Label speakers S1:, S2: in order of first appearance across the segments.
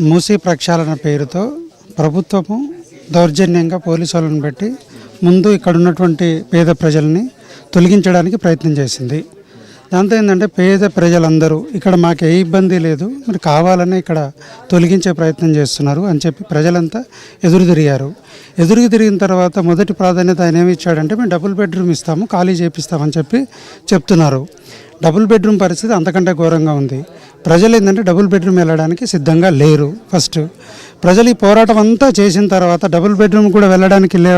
S1: మూసీ ప్రక్షాళన పేరుతో ప్రభుత్వము దౌర్జన్యంగా పోలీసు వాళ్ళని పెట్టి ముందు ఇక్కడ ఉన్నటువంటి పేద ప్రజల్ని తొలగించడానికి ప్రయత్నం చేసింది. దాంతో ఏంటంటే పేద ప్రజలందరూ ఇక్కడ మాకు ఏ ఇబ్బంది లేదు మరి కావాలనే ఇక్కడ తొలగించే ప్రయత్నం చేస్తున్నారు అని చెప్పి ప్రజలంతా ఎదురు తిరిగారు. ఎదురు తిరిగిన తర్వాత మొదటి ప్రాధాన్యత ఆయన ఏమి ఇచ్చాడంటే మేము డబుల్ బెడ్రూమ్ ఇస్తాము ఖాళీ చేపిస్తామని చెప్పి చెప్తున్నారు. డబుల్ బెడ్రూమ్ పరిస్థితి అంతకంటే ఘోరంగా ఉంది. ప్రజలు ఏంటంటే డబుల్ బెడ్రూమ్ వెళ్ళడానికి సిద్ధంగా లేరు ఫస్ట్. ప్రజలు ఈ పోరాటం అంతా చేసిన తర్వాత డబుల్ బెడ్రూమ్ కూడా వెళ్ళడానికి లే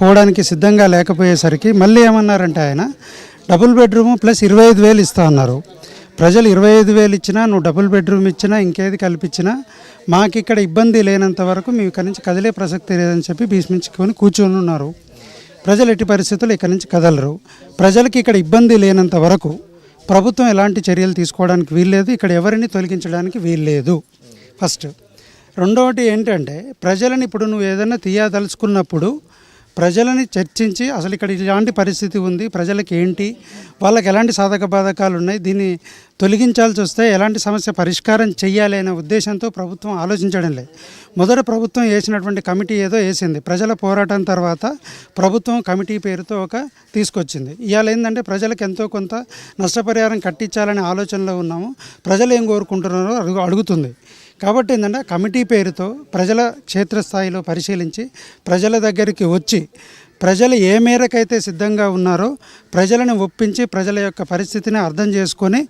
S1: పోవడానికి సిద్ధంగా లేకపోయేసరికి మళ్ళీ ఏమన్నారంటే ఆయన డబుల్ బెడ్రూమ్ ప్లస్ ఇరవై ఐదు వేలు ఇస్తా అన్నారు. ప్రజలు ఇరవై ఐదు వేలు ఇచ్చినా నువ్వు డబుల్ బెడ్రూమ్ ఇచ్చినా ఇంకేది కల్పించినా మాకు ఇక్కడ ఇబ్బంది లేనంత వరకు మేము ఇక్కడి నుంచి కదిలే ప్రసక్తి లేదని చెప్పి భీష్మించుకొని కూర్చొని ఉన్నారు. ప్రజలు ఎట్టి పరిస్థితులు ఇక్కడి నుంచి కదలరు. ప్రజలకి ఇక్కడ ఇబ్బంది లేనంత వరకు ప్రభుత్వం ఎలాంటి చర్యలు తీసుకోవడానికి వీల్లేదు. ఇక్కడ ఎవరిని తొలగించడానికి వీల్లేదు. ఫస్ట్ రెండవది ఏంటంటే ప్రజలను ఇప్పుడు నువ్వు ఏదైనా తీయదలుచుకున్నప్పుడు ప్రజలని చర్చించి అసలు ఇక్కడ ఇలాంటి పరిస్థితి ఉంది ప్రజలకు ఏంటి వాళ్ళకి ఎలాంటి సాధక బాధకాలు ఉన్నాయి దీన్ని తొలగించాల్సి వస్తే ఎలాంటి సమస్య పరిష్కారం చేయాలి అనే ఉద్దేశంతో ప్రభుత్వం ఆలోచించడం లేదు. మొదట ప్రభుత్వం వేసినటువంటి కమిటీ ఏదో వేసింది. ప్రజల పోరాటం తర్వాత ప్రభుత్వం కమిటీ పేరుతో ఒక తీసుకొచ్చింది. ఇవాళ ఏంటంటే ప్రజలకు ఎంతో కొంత నష్టపరిహారం కట్టించాలనే ఆలోచనలో ఉన్నాము. ప్రజలు ఏం కోరుకుంటున్నారో అడుగు అడుగుతుంది. కాబట్టి ఏంటంటే కమిటీ పేరుతో ప్రజల క్షేత్రస్థాయిలో పరిశీలించి ప్రజల దగ్గరికి వచ్చి ప్రజలు ఏ మేరకైతే సిద్ధంగా ఉన్నారో ప్రజలను ఒప్పించి ప్రజల యొక్క పరిస్థితిని అర్థం చేసుకొని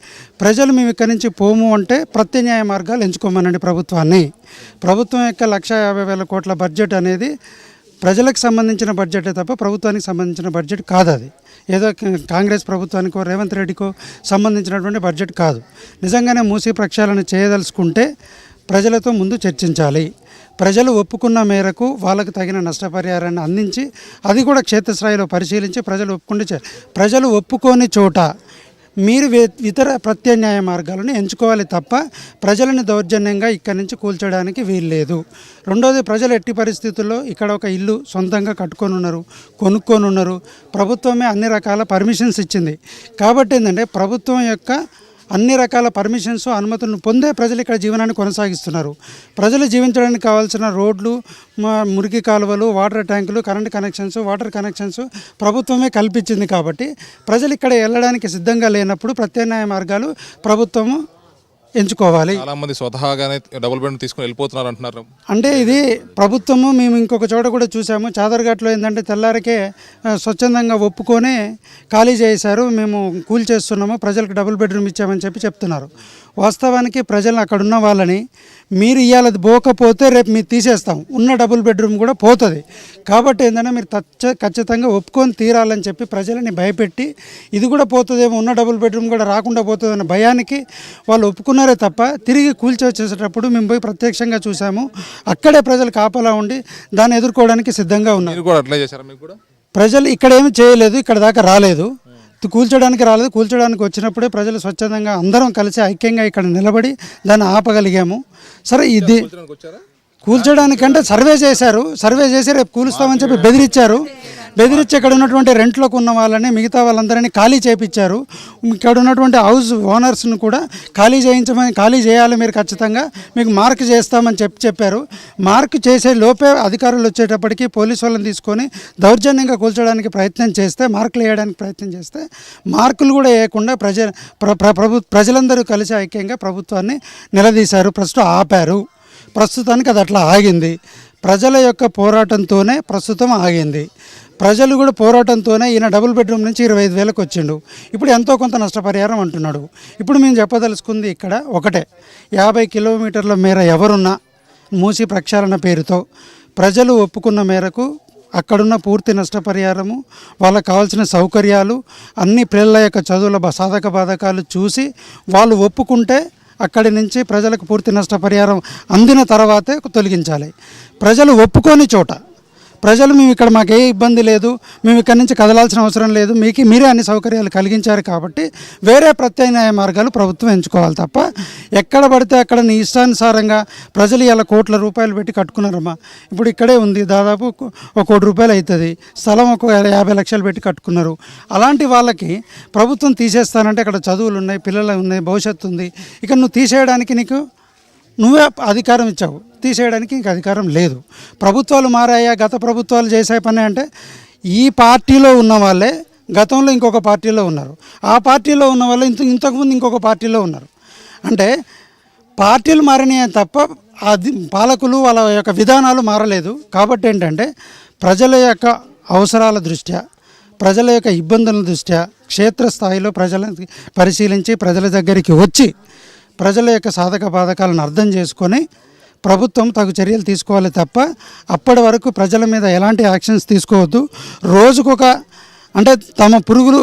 S1: ప్రజలు మేము ఇక్కడి నుంచి పోము అంటే ప్రత్యామ్నాయ మార్గాలు ఎంచుకోమనండి ప్రభుత్వాన్ని. ప్రభుత్వం యొక్క లక్ష యాభై వేల కోట్ల బడ్జెట్ అనేది ప్రజలకు సంబంధించిన బడ్జెటే తప్ప ప్రభుత్వానికి సంబంధించిన బడ్జెట్ కాదు అది. ఏదో కాంగ్రెస్ ప్రభుత్వానికో రేవంత్ రెడ్డికో సంబంధించినటువంటి బడ్జెట్ కాదు. నిజంగానే మూసి ప్రక్షాళన చేయదలుచుకుంటే ప్రజలతో ముందు చర్చించాలి. ప్రజలు ఒప్పుకున్న మేరకు వాళ్ళకు తగిన నష్టపరిహారాన్ని అందించి అది కూడా క్షేత్రస్థాయిలో పరిశీలించి ప్రజలు ఒప్పుకుంటే చే- ప్రజలు ఒప్పుకోని చోట మీరు ఇతర ప్రత్యామ్నాయ మార్గాలను ఎంచుకోవాలి తప్ప ప్రజలను దౌర్జన్యంగా ఇక్కడి నుంచి కూల్చడానికి వీల్లేదు. రెండోది ప్రజలు ఎట్టి పరిస్థితుల్లో ఇక్కడ ఒక ఇల్లు సొంతంగా కట్టుకొని ఉన్నారు కొనుక్కొని ఉన్నారు ప్రభుత్వమే అన్ని రకాల పర్మిషన్స్ ఇచ్చింది. కాబట్టి ఏంటంటే ప్రభుత్వం యొక్క అన్ని రకాల పర్మిషన్స్ అనుమతులను పొందే ప్రజలు ఇక్కడ జీవనాన్ని కొనసాగిస్తున్నారు. ప్రజలు జీవించడానికి కావాల్సిన రోడ్లు మురికి కాలువలు వాటర్ ట్యాంకులు కరెంట్ కనెక్షన్స్ వాటర్ కనెక్షన్స్ ప్రభుత్వమే కల్పించింది కాబట్టి ప్రజలు ఇక్కడ వెళ్ళడానికి సిద్ధంగా లేనప్పుడు ప్రత్యామ్నాయ మార్గాలు ప్రభుత్వము ఎంచుకోవాలి.
S2: చాలా మంది స్వతహాగానే డబుల్ బెడ్ తీసుకుని వెళ్ళిపోతున్నారు అంటున్నారు.
S1: అంటే ఇది ప్రభుత్వము మేము ఇంకొక చోట కూడా చూసాము చాదర్ఘాట్లో ఏంటంటే తెల్లారికే స్వచ్ఛందంగా ఒప్పుకొని ఖాళీ చేశారు. మేము కూల్ చేస్తున్నాము. ప్రజలకు డబుల్ బెడ్రూమ్ ఇచ్చామని చెప్పి చెప్తున్నారు. వాస్తవానికి ప్రజలు అక్కడ ఉన్న వాళ్ళని మీరు ఇవాళ అది పోకపోతే రేపు మీరు తీసేస్తాం. ఉన్న డబుల్ బెడ్రూమ్ కూడా పోతుంది. కాబట్టి ఏంటంటే మీరు తచ్చ ఖచ్చితంగా ఒప్పుకొని తీరాలని చెప్పి ప్రజలని భయపెట్టి ఇది కూడా పోతుందేమో ఉన్న డబుల్ బెడ్రూమ్ కూడా రాకుండా పోతుందన్న భయానికి వాళ్ళు ఒప్పుకున్నారే తప్ప తిరిగి కూల్చి వచ్చేసేటప్పుడు మేము పోయి ప్రత్యక్షంగా చూసాము అక్కడే ప్రజలు కాపలా ఉండి దాన్ని ఎదుర్కోవడానికి సిద్ధంగా ఉన్నారు.
S2: మీరు కూడా అట్లే చేశారా మీకు కూడా?
S1: ప్రజలు ఇక్కడ ఏమి చేయలేదు ఇక్కడ దాకా రాలేదు. కూల్చడానికి రాలేదు కూల్చడానికి వచ్చినప్పుడే ప్రజలు స్వచ్ఛందంగా అందరం కలిసి ఐక్యంగా ఇక్కడ నిలబడి దాన్ని ఆపగలిగాము. సరే ఇది కూల్చడానికంటే సర్వే చేశారు. సర్వే చేసి రేపు కూలుస్తామని చెప్పి బెదిరించారు బెదిరించి ఇక్కడ ఉన్నటువంటి రెంట్లోకి ఉన్న వాళ్ళని మిగతా వాళ్ళందరినీ ఖాళీ చేయించారు ఇక్కడ ఉన్నటువంటి హౌస్ ఓనర్స్ను కూడా ఖాళీ చేయించమని ఖాళీ చేయాలి మీరు ఖచ్చితంగా మీకు మార్క్ చేస్తామని చెప్పి చెప్పారు. మార్క్ చేసే లోపే అధికారులు వచ్చేటప్పటికి పోలీసు వాళ్ళని తీసుకొని దౌర్జన్యంగా కూల్చడానికి ప్రయత్నం చేస్తే మార్కులు వేయడానికి ప్రయత్నం చేస్తే మార్కులు కూడా వేయకుండా ప్రజ ప్రభు ప్రజలందరూ కలిసి ఐక్యంగా ప్రభుత్వాన్ని నిలదీశారు. ప్రస్తుతం ఆపారు. ప్రస్తుతానికి అది అట్లా ఆగింది. ప్రజల యొక్క పోరాటంతోనే ప్రస్తుతం ఆగింది. ప్రజలు కూడా పోరాటంతోనే ఈయన డబుల్ బెడ్రూమ్ నుంచి ఇరవై ఐదు వేలకు వచ్చిండు. ఇప్పుడు ఎంతో కొంత నష్టపరిహారం అంటున్నాడు. ఇప్పుడు మేము చెప్పదలుచుకుంది ఇక్కడ ఒకటే. యాభై కిలోమీటర్ల మేర ఎవరున్నా మూసి ప్రక్షాళన పేరుతో ప్రజలు ఒప్పుకున్న మేరకు అక్కడున్న పూర్తి నష్టపరిహారము వాళ్ళకు కావాల్సిన సౌకర్యాలు అన్ని పిల్లల యొక్క చదువుల సాధక బాధకాలు చూసి వాళ్ళు ఒప్పుకుంటే అక్కడి నుంచి ప్రజలకు పూర్తి నష్టపరిహారం అందిన తర్వాతే తొలగించాలి. ప్రజలు ఒప్పుకోని చోట ప్రజలు మేము ఇక్కడ మాకు ఏ ఇబ్బంది లేదు మేము ఇక్కడి నుంచి కదలాల్సిన అవసరం లేదు మీకు మీరే అన్ని సౌకర్యాలు కలిగించారు కాబట్టి వేరే ప్రత్యామ్నాయ మార్గాలు ప్రభుత్వం ఎంచుకోవాలి తప్ప ఎక్కడ పడితే అక్కడ నీ ఇష్టానుసారంగా ప్రజలు ఇలా కోట్ల రూపాయలు పెట్టి కట్టుకున్నారమ్మా. ఇప్పుడు ఇక్కడే ఉంది దాదాపు ఒక- ఒక కోటి రూపాయలు అవుతుంది. స్థలం ఒక యాభై లక్షలు పెట్టి కట్టుకున్నారు. అలాంటి వాళ్ళకి ప్రభుత్వం తీసేస్తానంటే అక్కడ చదువులు ఉన్నాయి పిల్లలు ఉన్నాయి భవిష్యత్తు ఉంది. ఇక నువ్వు తీసేయడానికి నీకు నువ్వే అధికారం ఇచ్చావు. తీసేయడానికి ఇంక అధికారం లేదు. ప్రభుత్వాలు మారాయా? గత ప్రభుత్వాలు చేసే పని అంటే ఈ పార్టీలో ఉన్న వాళ్ళే గతంలో ఇంకొక పార్టీలో ఉన్నారు. ఆ పార్టీలో ఉన్న వాళ్ళు ఇంత ఇంతకుముందు ఇంకొక పార్టీలో ఉన్నారు. అంటే పార్టీలు మారినాయి తప్ప అది పాలకులు వాళ్ళ యొక్క విధానాలు మారలేదు. కాబట్టి ఏంటంటే ప్రజల యొక్క అవసరాల దృష్ట్యా ప్రజల యొక్క ఇబ్బందుల దృష్ట్యా క్షేత్రస్థాయిలో ప్రజలని పరిశీలించి ప్రజల దగ్గరికి వచ్చి ప్రజల యొక్క సాధక బాధకాలను అర్థం చేసుకొని ప్రభుత్వం తగు చర్యలు తీసుకోవాలి తప్ప అప్పటి వరకు ప్రజల మీద ఎలాంటి యాక్షన్స్ తీసుకోవద్దు. రోజుకొక అంటే తమ పురుగులు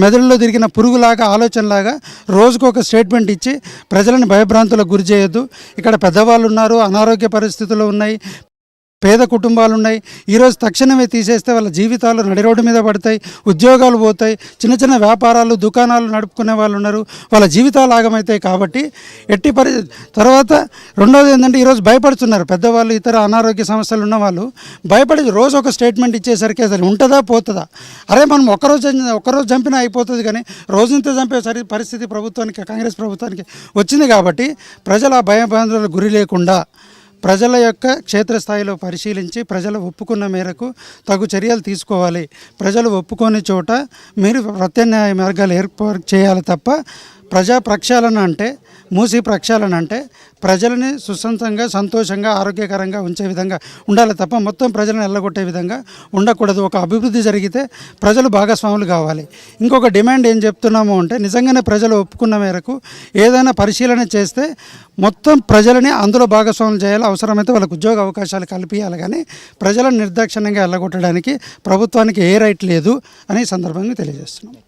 S1: మెదడులో తిరిగిన పురుగులాగా ఆలోచనలాగా రోజుకొక స్టేట్మెంట్ ఇచ్చి ప్రజలను భయభ్రాంతులకు గురి చేయొద్దు. ఇక్కడ పెద్దవాళ్ళు ఉన్నారు అనారోగ్య పరిస్థితులు ఉన్నాయి. పేద కుటుంబాలు ఉన్నాయి ఈరోజు తక్షణమే తీసేస్తే వాళ్ళ జీవితాలు నడి రోడ్డు మీద పడతాయి ఉద్యోగాలు పోతాయి చిన్న చిన్న వ్యాపారాలు దుకాణాలు నడుపుకునే వాళ్ళు ఉన్నారు. వాళ్ళ జీవితాలు ఆగమవుతాయి కాబట్టి ఎట్టి పరి తర్వాత రెండోది ఏంటంటే ఈరోజు భయపడుతున్నారు. పెద్దవాళ్ళు ఇతర అనారోగ్య సమస్యలు ఉన్న వాళ్ళు భయపడి రోజు ఒక స్టేట్మెంట్ ఇచ్చేసరికి అసలు ఉంటుందా పోతుందా? అరే మనం ఒకరోజు ఒక్కరోజు చంపినా అయిపోతుంది కానీ రోజుంత చంపే సరి పరిస్థితి ప్రభుత్వానికి కాంగ్రెస్ ప్రభుత్వానికి వచ్చింది కాబట్టి ప్రజలు ఆ భయభ్రాంతులకు గురి లేకుండా ప్రజల యొక్క క్షేత్రస్థాయిలో పరిశీలించి ప్రజలు ఒప్పుకున్న మేరకు తగు చర్యలు తీసుకోవాలి. ప్రజలు ఒప్పుకోని చోట మీరు ప్రత్యామ్నాయ మార్గాలు ఏర్పాటు చేయాలి తప్ప ప్రజా ప్రక్షాళన అంటే మూసి ప్రక్షాళన అంటే ప్రజలని సుసంతంగా సంతోషంగా ఆరోగ్యకరంగా ఉంచే విధంగా ఉండాలి తప్ప మొత్తం ప్రజలను ఎల్లగొట్టే విధంగా ఉండకూడదు. ఒక అభివృద్ధి జరిగితే ప్రజలు భాగస్వాములు కావాలి. ఇంకొక డిమాండ్ ఏం చెప్తున్నాము అంటే నిజంగానే ప్రజలు ఒప్పుకున్న మేరకు ఏదైనా పరిశీలన చేస్తే మొత్తం ప్రజలని అందులో భాగస్వాములు చేయాలి. అవసరమైతే వాళ్ళకు ఉద్యోగ అవకాశాలు కల్పించాలి కానీ ప్రజలను నిర్దాక్షిణ్యంగా ఎల్లగొట్టడానికి ప్రభుత్వానికి ఏ రైట్ లేదు అనే సందర్భంగా తెలియజేస్తున్నాం.